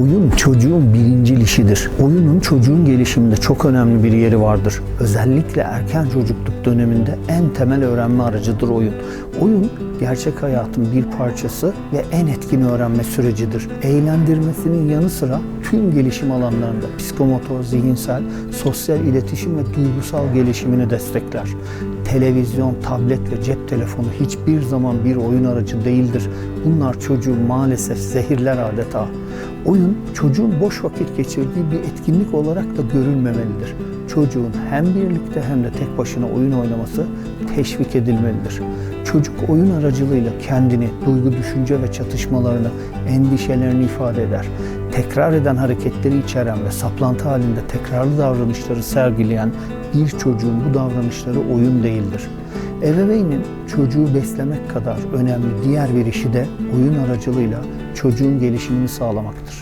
Oyun çocuğun birincil işidir. Oyunun çocuğun gelişiminde çok önemli bir yeri vardır. Özellikle erken çocukluk döneminde en temel öğrenme aracıdır oyun. Oyun gerçek hayatın bir parçası ve en etkin öğrenme sürecidir. Eğlendirmesinin yanı sıra tüm gelişim alanlarında psikomotor, zihinsel, sosyal iletişim ve duygusal gelişimini destekler. Televizyon, tablet ve cep telefonu hiçbir zaman bir oyun aracı değildir. Bunlar çocuğu maalesef zehirler adeta. Oyun çocuğun boş vakit geçirdiği bir etkinlik olarak da görülmemelidir. Çocuğun hem birlikte hem de tek başına oyun oynaması teşvik edilmelidir. Çocuk oyun aracılığıyla kendini, duygu, düşünce ve çatışmalarını, endişelerini ifade eder. Tekrar eden hareketleri içeren ve saplantı halinde tekrarlı davranışları sergileyen bir çocuğun bu davranışları oyun değildir. Ebeveynin çocuğu beslemek kadar önemli diğer bir işi de oyun aracılığıyla çocuğun gelişimini sağlamaktır.